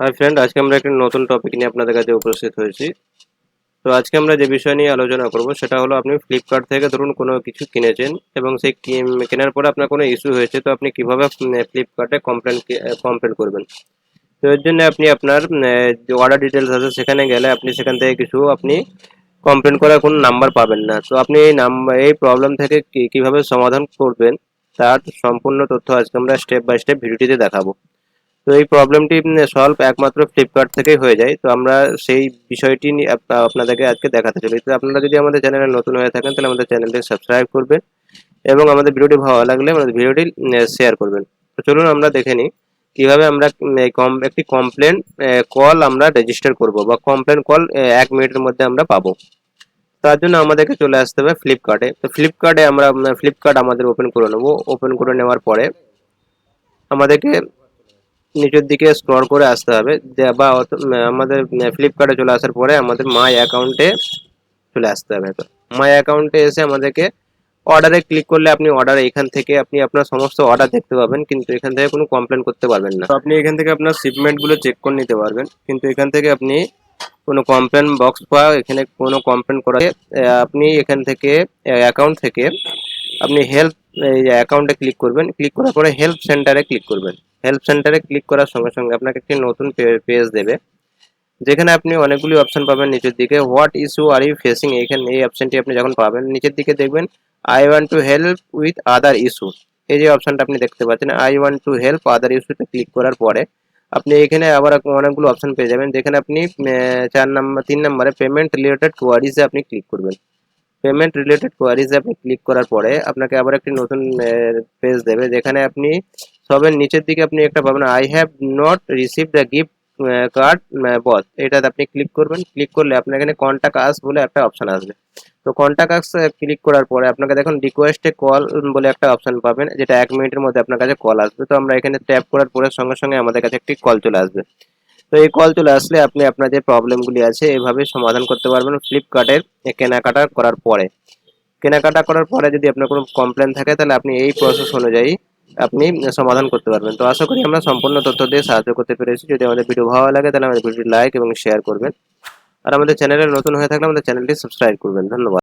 Hi friend আজকে আমরা একটি নতুন টপিক নিয়ে আপনাদের কাছে উপস্থিত হয়েছি। তো আজকে আমরা যে বিষয় নিয়ে আলোচনা করব, সেটা হলো আপনি ফ্লিপকার্ট থেকে ধরুন কোনো কিছু কিনেছেন এবং সেই কিন- কেনার পরে আপনার কোনো ইস্যু হয়েছে, তো আপনি কীভাবে ফ্লিপকার্টে কমপ্লেন কমপ্লেন করবেন? তো এর জন্য আপনি আপনার যে অর্ডার ডিটেলস আছে, সেখানে গেলে আপনি সেখান থেকে কিছু আপনি কমপ্লেন করার কোনো নাম্বার পাবেন না। তো আপনি এই নাম্বার এই প্রবলেম থেকে কীভাবে সমাধান করবেন, তার সম্পূর্ণ তথ্য আজকে আমরা স্টেপ বাই স্টেপ ভিডিওটিতে দেখাবো। তো এই প্রবলেমটি সলভ একমাত্র ফ্লিপকার্ট থেকেই হয়ে যায়। তো আমরা সেই বিষয়টি আপনাদেরকে আজকে দেখাতে চলেছি তো আপনারা যদি আমাদের চ্যানেলে নতুন হয়ে থাকেন, তাহলে আমাদের চ্যানেলটি সাবস্ক্রাইব করবেন এবং আমাদের ভিডিওটি ভালো লাগলে আমাদের ভিডিওটি শেয়ার করবেন। তো চলুন আমরা দেখে নিই কীভাবে আমরা কম- একটি কমপ্লেন কল আমরা রেজিস্টার করব বা কমপ্লেন কল এক মিনিটের মধ্যে আমরা পাবো। তার জন্য আমাদেরকে চলে আসতে হবে ফ্লিপকার্টে তো ফ্লিপকার্টে আমরা ফ্লিপকার্ট আমাদের ওপেন করে নেব। ওপেন করে নেওয়ার পরে আমাদেরকে নিচের দিকে স্ক্রল করে আসতে হবে। বা আমাদের ফ্লিপকার্টে চলে আসার পরে আমাদের মাই অ্যাকাউন্টে চলে আসতে হবে। তো মাই অ্যাকাউন্টে এসে আমাদেরকে অর্ডারে ক্লিক করলে আপনি অর্ডার এখান থেকে আপনি আপনার সমস্ত অর্ডার দেখতে পাবেন, কিন্তু এখান থেকে কোনো কমপ্লেন করতে পারবেন না। আপনি এখান থেকে আপনার শিপমেন্টগুলো চেক করে নিতে পারবেন, কিন্তু এখান থেকে আপনি কোনো কমপ্লেন বক্স বা এখানে কোনো কমপ্লেন করা আপনি এখান থেকে অ্যাকাউন্ট থেকে আপনি হেল্প অ্যাকাউন্টে ক্লিক করবেন। ক্লিক করার পরে হেল্প সেন্টারে ক্লিক করবেন। হেল্প সেন্টারে ক্লিক করার সঙ্গে সঙ্গে আপনাকে একটি নতুন পেজ দেবে। যেখানে আপনি অনেকগুলি অপশন পাবেন নিচের দিকে। What issue are you facing এখানে এই অপশনটি আপনি যখন পাবেন, নিচের দিকে দেখবেন I want to help with other issue এই যে অপশনটা আপনি দেখতে পাচ্ছেন I want to help other ইস্যুতে ক্লিক করার পরে আপনি এখানে আবার অনেকগুলো অপশন পেয়ে যাবেন। যেখানে আপনি চার নাম্বার, তিন নম্বরে পেমেন্ট রিলেটেড কোয়ারিজে আপনি ক্লিক করবেন। পেমেন্ট রিলেটেড কোয়ারিজে আপনি ক্লিক করার পরে আপনাকে আবার একটি নতুন পেজ দেবে যেখানে আপনি সবের নিচের দিকে আপনি একটা পাবেন I have not receive the gift card boss এটাতে আপনি ক্লিক করবেন ক্লিক করলে আপনার এখানে কন্ট্যাক্ট আস বলে একটা অপশন আসবে। তো কন্ট্যাক্ট আস ক্লিক করার পরে আপনাকে দেখুন রিকোয়েস্টে কল বলে একটা অপশন পাবেন, যেটা এক মিনিটের মধ্যে আপনার কাছে কল আসবে। তো আমরা এখানে ট্যাপ করার পরে সঙ্গে সঙ্গে আমাদের কাছে একটি কল চলে আসবে। তো এই কল চলে আসলে আপনি আপনার যে প্রবলেমগুলি আছে এভাবে সমাধান করতে পারবেন ফ্লিপকার্টের কেনাকাটা করার পরে। কেনাকাটা করার পরে যদি আপনার কোনো কমপ্লেন থাকে তাহলে আপনি এই প্রসেস অনুযায়ী আপনি সমাধান করতে পারবেন। তো আশা করি আমরা সম্পূর্ণ তথ্য দিয়ে সাহায্য করতে পেরেছি। যদি আমাদের ভিডিও ভালো লাগে তাহলে আমাদের ভিডিও লাইক এবং শেয়ার করবেন। আর আমাদের চ্যানেলে নতুন হয়ে থাকলে আমাদের চ্যানেলটি সাবস্ক্রাইব করবেন। ধন্যবাদ।